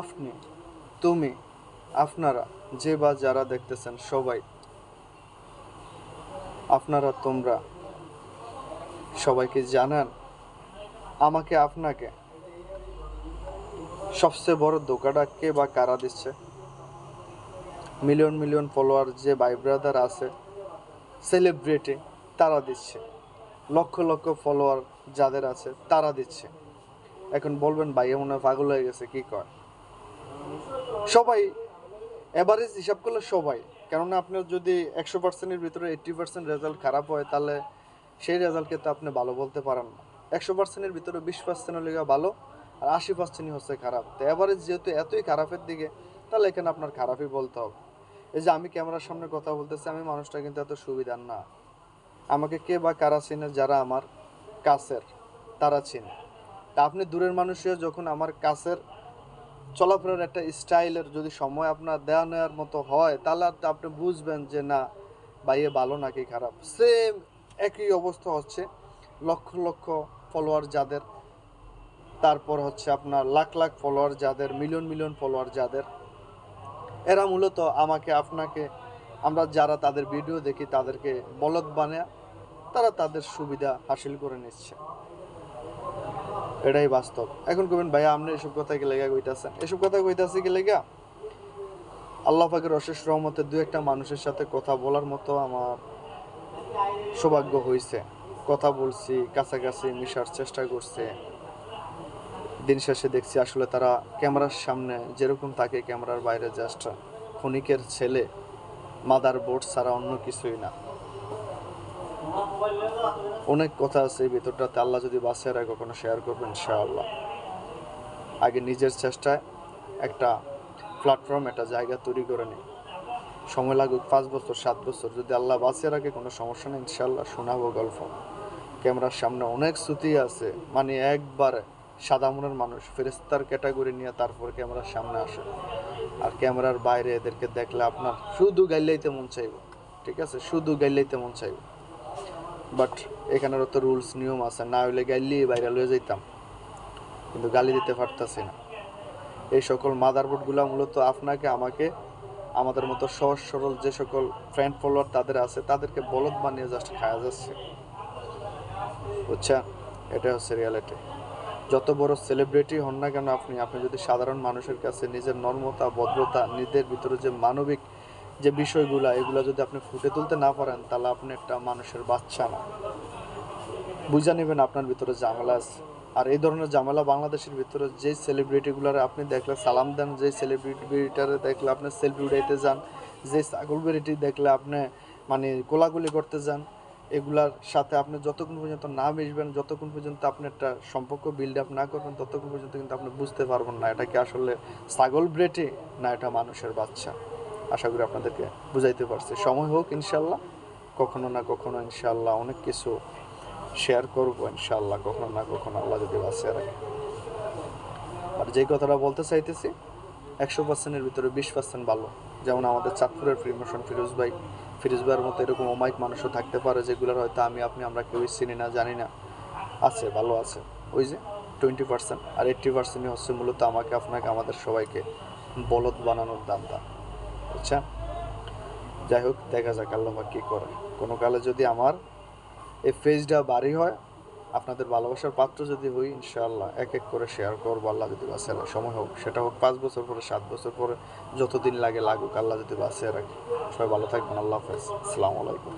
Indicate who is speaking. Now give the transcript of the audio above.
Speaker 1: আপনি, তুমি, আপনারা, যে বা যারা দেখতেছেন সবাই, আপনারা তোমরা সবাইকে জানান, আমাকে আপনাকে সবচেয়ে বড় ধোকাটা কে বা কারা দিচ্ছে? মিলিয়ন মিলিয়ন ফলোয়ার যে ভাই ব্রাদার আছে, সেলিব্রিটি, তারা দিচ্ছে। লক্ষ লক্ষ ফলোয়ার যাদের আছে, তারা দিচ্ছে। এখন বলবেন ভাইয়া মনে হয় পাগল হয়ে গেছে, কি কয় সবাই এভারেজ হিসাব করলে সবাই। কেননা আপনার যদি একশো পার্সেন্টের ভিতরে এইট্টি পার্সেন্ট রেজাল্ট খারাপ হয়, তাহলে সেই রেজাল্টকে তো আপনি ভালো বলতে পারেন না। একশো পার্সেন্টের ভিতরে বিশ পার্সেন্ট হলে ভালো, আর আশি পার্সেন্টই হচ্ছে খারাপ। তো এভারেজ যেহেতু এতই খারাপের দিকে, তাহলে এখানে আপনার খারাপই বলতে হবে। এই যে আমি ক্যামেরার সামনে কথা বলতেছি, আমি মানুষটা কিন্তু এত সুবিধার না। আমাকে কে বা কারা চিনে, যারা আমার কাছের, তারা চিনে। তা আপনি দূরের মানুষের যখন আমার কাছের চলাফেরার একটা স্টাইলের যদি সময় আপনার দেওয়া নেওয়ার মতো হয়, তাহলে আপনি বুঝবেন যে না বাইয়ে ভালো নাকি খারাপ। সেম একই অবস্থা হচ্ছে লক্ষ লক্ষ ফলোয়ার যাদের। তারপর হচ্ছে আপনার লাখ লাখ ফলোয়ার যাদের মিলিয়ন মিলিয়ন ফলোয়ার যাদের। এরা মূলত আমাকে, আপনাকে, আমরা যারা তাদের ভিডিও দেখি, তাদেরকে বলদ বানায়, তারা তাদের সুবিধা হাসিল করে নিচ্ছে। এটাই বাস্তব। এখন কবেন ভাইয়া, আপনি এসব কথা কি লেগা কইতাছেন? এসব কথা কইতাছি কি লেগা? আল্লাহ পাকের অশেষ রহমতে দু একটা মানুষের সাথে কথা বলার মতো আমার সৌভাগ্য হয়েছে কথা বলছি, কাছাকাছি মিশার চেষ্টা করছে। দিন শেষে দেখছি আসলে তারা ক্যামেরার সামনে যেরকম থাকে ক্যামেরার বাইরে জাস্ট ক্ষণিকের ছেলে মাদার বোর্ড ছাড়া অন্য কিছুই না। অনেক কথা আছে ভিতরটাতে। আল্লাহ যদি বাঁচিয়ে রাখে, কখনো শেয়ার করবেন, ইনশাআল্লাহ। আগে নিজের চেষ্টায় একটা প্ল্যাটফর্ম একটা জায়গা তৈরি করে নিই। সময় লাগুক, পাঁচ বছর, সাত বছর। যদি আল্লাহ বাঁচিয়ে রাখে, কোনো সমস্যা নেই ইনশাল্লাহ শোনাবো গল্প। ক্যামেরার সামনে অনেক শ্রুতি আছে মানে একবার সাদা মনের মানুষ ফেরেস্তার ক্যাটাগরি নিয়ে তারপর ক্যামেরার সামনে আসে। আর ক্যামেরার বাইরে এদেরকে দেখলে আপনার শুধু গাইলাইতে মন চাইব। ঠিক আছে? শুধু গাইলাইতে মন চাইব। বাট এখানের তো রুলস, নিয়ম আছে। না হইলে গাইলি বাইরে লয়ে যাইতাম। কিন্তু গালি দিতে পারতাছি না। এই সকল মাদারবোর্ডগুলো মূলত আপনাকে, আমাকে, আমাদের মতো সহজ সরল যে সকল ফ্রেন্ড ফলোয়ার তাদের আছে, তাদেরকে বলদ বানিয়ে জাস্ট খাওয়া যাচ্ছে। বুঝছেন? এটা হচ্ছে রিয়ালিটি যত বড় সেলিব্রিটি হন না কেন আপনি আপনি যদি সাধারণ মানুষের কাছে নিজের নর্মতা, ভদ্রতা, নিজের ভিতরে যে মানবিক যে বিষয়গুলো, এগুলো যদি আপনি ফুটে তুলতে না পারেন, তাহলে আপনি একটা মানুষের বাচ্চা না। বুঝা নেবেন আপনার ভিতরে ঝামেলা আছে। আর এই ধরনের ঝামেলা বাংলাদেশের ভিতরে যে সেলিব্রিটিগুলার আপনি দেখলে সালাম দেন, যে সেলিব্রিটিটারে দেখলে আপনি সেলফি উঠাইতে যান, যে ছাগলবেরিটি দেখলে আপনি মানে গোলাগুলি করতে যান, এগুলার সাথে আপনি যতক্ষণ পর্যন্ত না মিশবেন, যতক্ষণ পর্যন্ত আপনি একটা সম্পর্ক বিল্ড আপ না করবেন, ততক্ষণ পর্যন্ত কিন্তু আপনি বুঝতে পারবেন না এটা কি আসলে ছাগল ব্রেটে না এটা মানুষের বাচ্চা। আশা করি আপনাদেরকে বুঝাইতে পারছি। সময় হোক ইনশাল্লাহ, কখনো না কখনো ইনশাল্লাহ অনেক কিছু শেয়ার করব, ইনশাল্লাহ কখনো না কখনো আল্লাহ যদি বাঁচিয়ে রাখে। আর যে কথাটা বলতে চাইতেছি, একশো পার্সেন্টের ভিতরে বিশ পার্সেন্ট ভালো। যেমন আমাদের চাঁদপুরের প্রিমোশন ফিরোজ ভাই, ফিরোজ ভাইয়ের মতো এরকম অমায়িক মানুষও থাকতে পারে, যেগুলোর হয়তো আমি, আপনি, আমরা কেউই চিনি না, জানি না। আছে, ভালো আছে। ওই যে টোয়েন্টি পার্সেন্ট আর এইট্টি পার্সেন্টই হচ্ছে মূলত আমাকে, আপনাকে, আমাদের সবাইকে বলদ বানানোর দামটা। বুঝছেন যাই হোক, দেখা যাক আল্লাহ কি করে। কোনো কালে যদি আমার এই ফেজটা বাড়ি হয়, আপনাদের ভালোবাসার পাত্র যদি হই, ইনশাআল্লাহ এক এক করে শেয়ার করব, আল্লাহ যদি বাসে সময় হোক। সেটা হোক পাঁচ বছর পরে, সাত বছর পরে, যতদিন লাগে লাগুক, আল্লাহ যদি বাঁচিয়ে রাখে সবাই ভালো থাকবেন, আল্লাহ হাফেজ। আসসালামু আলাইকুম।